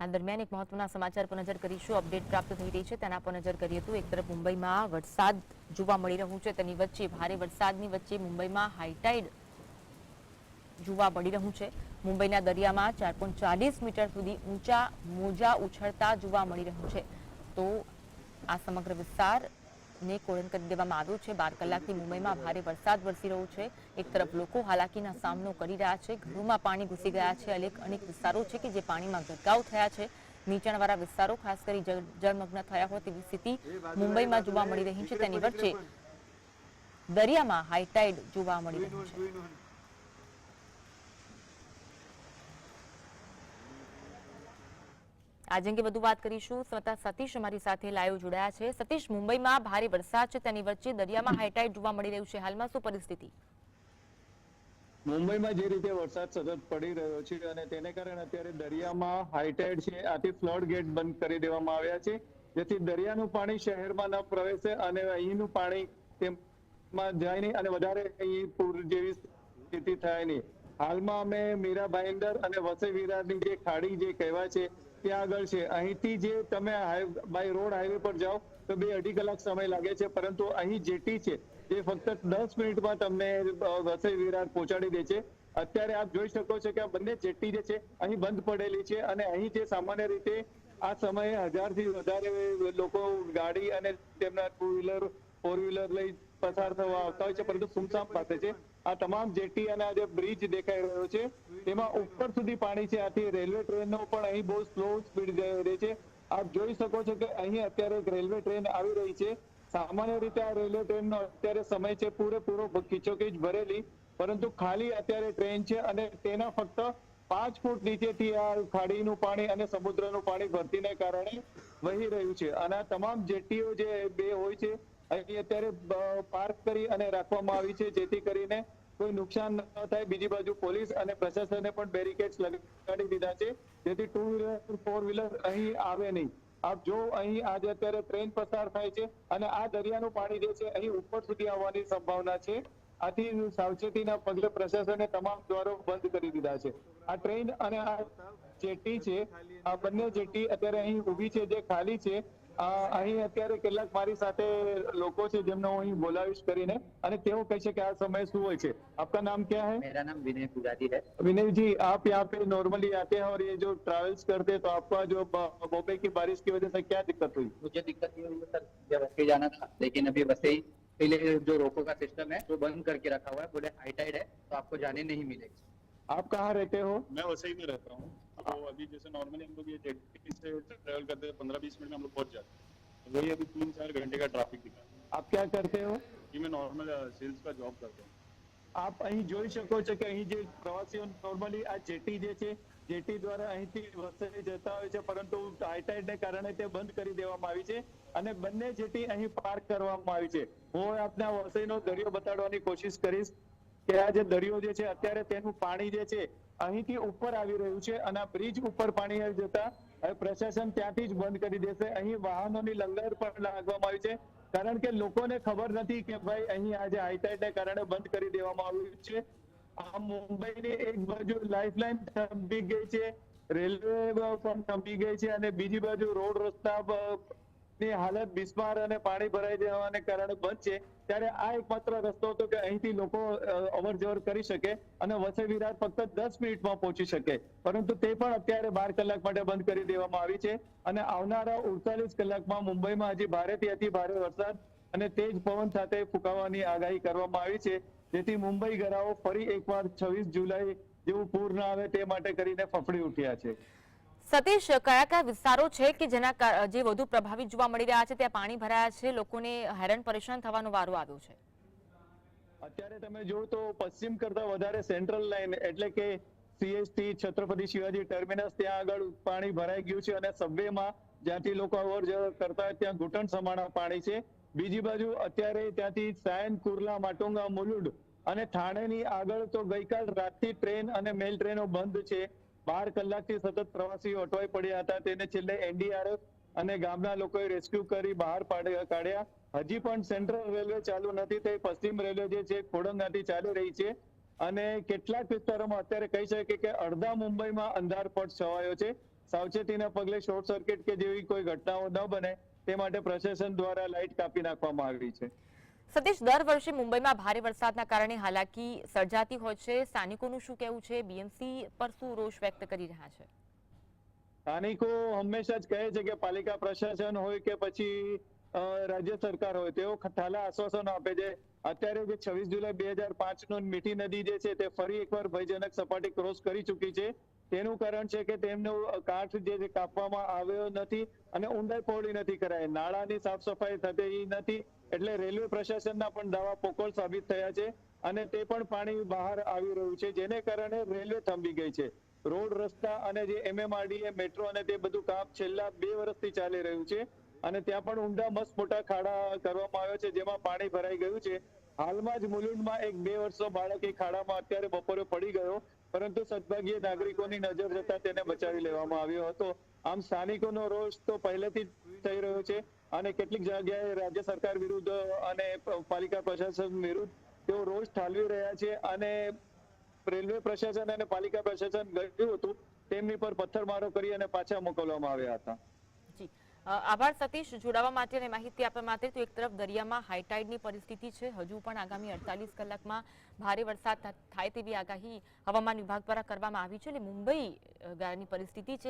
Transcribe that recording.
આ દરમિયાન એક મહત્વના સમાચાર પર નજર કરીશું. અપડેટ પ્રાપ્ત થઈ રહી છે. તેના પર નજર કરીએ તો એક તરફ મુંબઈમાં વરસાદ જોવા મળી રહ્યું છે. તેની વચ્ચે ભારે વરસાદની વચ્ચે મુંબઈમાં હાઈટાઈડ જોવા મળી રહ્યું છે. મુંબઈના દરિયામાં ચાર પોઈન્ટ ચાલીસ મીટર સુધી ઊંચા મોજા ઉછળતા જોવા મળી રહ્યું છે. તો આ સમગ્ર વિસ્તારને કોળન કરી દેવામાં આવ્યો છે. બાર કલાકથી મુંબઈમાં ભારે વરસાદ વરસી રહ્યો છે. એક તરફ લોકો હાલાકીના સામનો કરી રહ્યા છે. ઘરોમાં પાણી ઘૂસી ગયા છે. અનેક અનેક વિસ્તારો છે કે જે પાણીમાં ગરકાવ થયા છે. નીચાણવાળા વિસ્તારો, ખાસ કરી જળમગ્ન થયા હોય તેવી સ્થિતિ મુંબઈમાં જોવા મળી રહી છે. તેની વચ્ચે દરિયામાં હાઈટાઈડ જોવા મળી રહ્યું છે. આજે અંગે વધુ વાત કરીશું. સ્વતા સતીશ અમારી સાથે લાઈવ જોડાયા છે. સતીશ, મુંબઈમાં ભારે વરસાદ છે. તેની વચ્ચે દરિયામાં હાઈટાઈડ જોવા મળી રહ્યું છે. હાલમાં શું પરિસ્થિતિ? મુંબઈમાં જે રીતે વરસાદ સતત પડી રહ્યો છે અને તેને કારણે અત્યારે દરિયામાં હાઈટાઈડ છે. આથી ફ્લડ ગેટ બંધ કરી દેવામાં આવ્યા છે. જેથી દરિયાનું પાણી શહેરમાં ન પ્રવેશે અને અહીંનું પાણી તેમાં જાય નહીં અને વધારે અહીં પૂર જેવી સ્થિતિ થાય નહીં. હાલમાં અમે મીરા ભાઈન્દર અને વસઈ વિરારની જે ખાડી જે કહેવાય છે, ત્યાં આગળ છે. અહીંથી જે તમે બાય રોડ હાઈવે પર જાઓ, તો બે અઢી કલાક સમય લાગે છે, પરંતુ અહીં જેટી છે, એ ફક્ત દસ મિનિટમાં તમને વસઈ વિરાર પહોંચાડી દે છે. અત્યારે આપ જોઈ શકો છો કે આ બંને જેટી જે છે, અહીં બંધ પડેલી છે અને અહીં જે સામાન્ય રીતે આ સમયે હજારથી વધારે લોકો ગાડી અને તેમના ટુ વ્હીલર ફોર વ્હીલર લઈ પસાર થવા આવતા હોય છે, પરંતુ સુમસામ પાસે છે. આ તમામ જેટી અને આ જે બ્રિજ દેખાઈ રહ્યો છે, તેમાં ઉપર સુધી પાણી છે. આથી રેલવે ટ્રેનનો પણ અહીં બહુ સ્લો સ્પીડ રહી છે. આપ જોઈ શકો છો કે અહીં અત્યારે એક રેલવે ટ્રેન આવી રહી છે. સામાન્ય રીતે આ રેલવે ટ્રેનનો અત્યારે સમય છે પૂરેપૂરો ખીચોખીચ ભરેલી, પરંતુ ખાલી અત્યારે ટ્રેન છે અને તેના ફક્ત પાંચ ફૂટ નીચેથી આ ખાડીનું પાણી અને સમુદ્રનું પાણી ભરતીને કારણે વહી રહ્યું છે. અને આ તમામ જેટીઓ જે બે હોય છે અહીં અત્યારે પાર્ક કરી અને રાખવામાં આવી છે, જેથી કરીને કોઈ નુકસાન ન થાય. બીજી બાજુ પોલીસ અને પ્રશાસને પણ બેરિકેડ્સ લગાડી દીધા છે, જેથી ટુ વ્હીલર, ફોર વ્હીલર અહીં આવે નહીં. આપ જો અહીં આજે અત્યારે ટ્રેન પસાર થાય છે અને આ દરિયાનું પાણી જે છે અહીં ઉપર સુધી આવવાની સંભાવના છે, આથી સાવચેતીના પગલે પ્રશાસને તમામ દ્વારો બંધ કરી દીધા છે. આ ટ્રેન અને આ જેટી છે, આ બંને જેટી અત્યારે અહીં ઊભી છે, જે ખાલી છે અહીં અત્યારે કેટલાક મારી સાથે લોકો છે જેમને હું અહીં બોલાવીશ કરીને અને તેઓ કહે છે કે આ સમય શું હોય છે આપકા નામ क्या है मेरा नाम विनय पुजारी है विनय जी आप यहाँ पे नॉर्मली आते हैं और ये जो ट्रैवल्स करते हैं तो आपका जो ब- बॉम्बे की बारिश की वजह से क्या दिक्कत हुई मुझे दिक्कत ये हुई सर जब वसई जाना था लेकिन अभी वसई के लिए जो रोको का सिस्टम है वो बंद करके रखा हुआ है बोले हाई टाइड है तो आपको जाने नहीं मिलेगी आप कहाँ रहते हो मैं वसई में रहता हूँ तो अभी जैसे नॉर्मली हम लोग ये जेटी से ट्रेवल करते हैं पंद्रह बीस मिनट में हम लोग पहुंच जाते हैं तो वही अभी तीन चार घंटे का ट्रैफिक दिखा है आप क्या करते हो कि मैं नॉर्मल सेल्स का जॉब करता हूँ આપ અહીં જોઈ શકો છો કે અહીં જે પ્રવાસીઓ નોર્મલી આ જેટી જે છે જેટી દ્વારા અહીંથી વસઈ જતા હોય છે પરંતુ હાઈટાઈડને કારણે તે બંધ કરી દેવામાં આવી છે અને બંને જેટી અહીં પાર્ક કરવામાં આવી છે હું આપને આ વસઈનો દરિયો બતાડવાની કોશિશ કરીશ કે આ જે દરિયો જે છે અત્યારે તેનું પાણી જે છે અહીંથી ઉપર આવી રહ્યું છે અને બ્રિજ ઉપર પાણી આવી જતા હવે પ્રશાસન ત્યાંથી જ બંધ કરી દેશે. અહીં વાહનોની લંગર પણ લાગવામાં આવી છે. કારણ કે લોકોને ખબર નથી કે ભાઈ અહીં આજે હાઈટાઈડને કારણે બંધ કરી દેવામાં આવ્યું છે. આ મુંબઈની એક બાજુ લાઇફલાઇન થંભી ગઈ છે. રેલવે પણ થંભી ગઈ છે અને બીજી બાજુ રોડ રસ્તા ની હાલત બિસ્માર અને પાણી ભરાઈ જવાને કારણે બંધ ત્યારે આ એકમાત્ર રસ્તો હતો કે અહીંથી લોકો અવર જવર કરી શકે અને વસે વિરાર ફક્ત દસ મિનિટમાં પહોંચી શકે. પરંતુ તે પણ અત્યારે બાર કલાક માટે બંધ કરી દેવામાં આવી છે. અને આવનારા ઉડતાલીસ કલાકમાં મુંબઈમાં હજી ભારેથી અતિ ભારે વરસાદ અને તેજ પવન સાથે ફૂંકાવાની આગાહી કરવામાં આવી છે. જેથી મુંબઈ ગરાઓ ફરી એકવાર છવ્વીસ જુલાઈ જેવું પૂર ના આવે તે માટે કરીને ફફડી ઉઠ્યા છે. સતીશ, કયા કયા વિસ્તારો છે કે જેના જે વધુ પ્રભાવિત જોવા મળી રહ્યા છે? ત્યાં પાણી ભરાયા છે, લોકોને હેરાન પરેશાન થવાનો વારો આવ્યો છે. અત્યારે તમે જો તો પશ્ચિમ કરતા વધારે સેન્ટ્રલ લાઈન એટલે કે સીએસટી છત્રપતિ શિવાજી ટર્મિનસ ત્યાં આગળ પાણી ભરાઈ ગયું છે અને સબવેમાં જ્યાંથી લોકો અવર કરતા હોય ત્યાં ઘૂંટણ સમાણા પાણી છે. બીજી બાજુ અત્યારે ત્યાંથી સાયન, કુર્લા, માટુંગા, મુલુડ અને ઠાણેની આગળ તો ગઈકાલ રાતથી ટ્રેન અને મેલ ટ્રેનો બંધ છે. બાર કલાકથી સતત પ્રવાસીઓ અટવાઈ પડ્યા હતા. તેને છેલ્લે એનડીઆરએફ અને ગામના લોકોએ રેસ્ક્યુ કરી બહાર કાઢ્યા. હજી પણ સેન્ટ્રલ રેલવે ચાલુ નથી થઈ. પશ્ચિમ રેલવે જે છે ખોડંગાથી ચાલી રહી છે. અને કેટલાક વિસ્તારોમાં અત્યારે કહી શકે કે અડધા મુંબઈમાં અંધારપટ છવાયો છે. સાવચેતીના પગલે શોર્ટ સર્કિટ કે જેવી કોઈ ઘટનાઓ ન બને, તે માટે પ્રશાસન દ્વારા લાઇટ કાપી નાખવામાં આવી છે. સતીશ, દર વર્ષે મુંબઈમાં ભારે વરસાદના કારણે હાલાકી સર્જાતી હોય છે. સ્થાનિકોનું શું કહેવું છે? બીએમસી પર શું રોષ વ્યક્ત કરી રહ્યા છે? સ્થાનિકો હંમેશા જ કહે છે કે પાલિકા પ્રશાસન હોય કે પછી રાજ્ય સરકાર હોય, તેઓ ઠાલા આશ્વાસનો આપે છે. અત્યારે જે છવ્વીસ જુલાઈ બે હજાર પાંચ નો મીઠી નદી જે છે તે ફરી એકવાર ભયજનક સપાટી ક્રોસ કરી ચૂકી છે. તેનું કારણ છે કે તેમનો કાંઠ જે કાપવામાં આવ્યો નથી અને ઊંડાઈ પહોળી નથી કરાઈ. નાળાની સાફ સફાઈ થતી નથી એટલે રેલવે પ્રશાસનના પણ દાવા પોકળ સાબિત થયા છે અને તે પણ પાણી બહાર આવી રહ્યું છે, જેને કારણે રેલવે થંભી ગઈ છે. રોડ, રસ્તા અને જે એમએમઆરડીએ મેટ્રો અને તે બધું કામ છેલ્લા બે વર્ષથી ચાલી રહ્યું છે અને ત્યાં પણ ઊંડા, મસ્ત, મોટા ખાડા કરવામાં આવ્યો છે, જેમાં પાણી ભરાઈ ગયું છે. હાલમાં જ મુલુંડમાં એક બે વર્ષનો બાળક એ ખાડામાં અત્યારે બપોરે પડી ગયો પરંતુ સદભાગ્યે નાગરિકોની નજર જતા તેને બચાવી લેવામાં આવ્યો હતો. આમ સ્થાનિકોનો રોષ તો પહેલેથી જ થઈ રહ્યો છે અને કેટલીક જગ્યાએ રાજ્ય સરકાર વિરુદ્ધ અને પાલિકા પ્રશાસન વિરુદ્ધ તેઓ રોષ ઠાલવી રહ્યા છે અને રેલવે પ્રશાસન અને પાલિકા પ્રશાસન ગયું હતું તેમની પર પથ્થરમારો કરી અને પાછા મોકલવામાં આવ્યા હતા. આભાર સતીશ જોડાવા માટે અને માહિતી આપવા માટે તો એક તરફ દરિયામાં હાઈટાઈડની પરિસ્થિતિ છે. હજુ પણ આગામી અડતાલીસ કલાકમાં ભારે વરસાદ થાય તેવી આગાહી હવામાન વિભાગ દ્વારા કરવામાં આવી છે. એટલે મુંબઈ અ, પરિસ્થિતિ છે.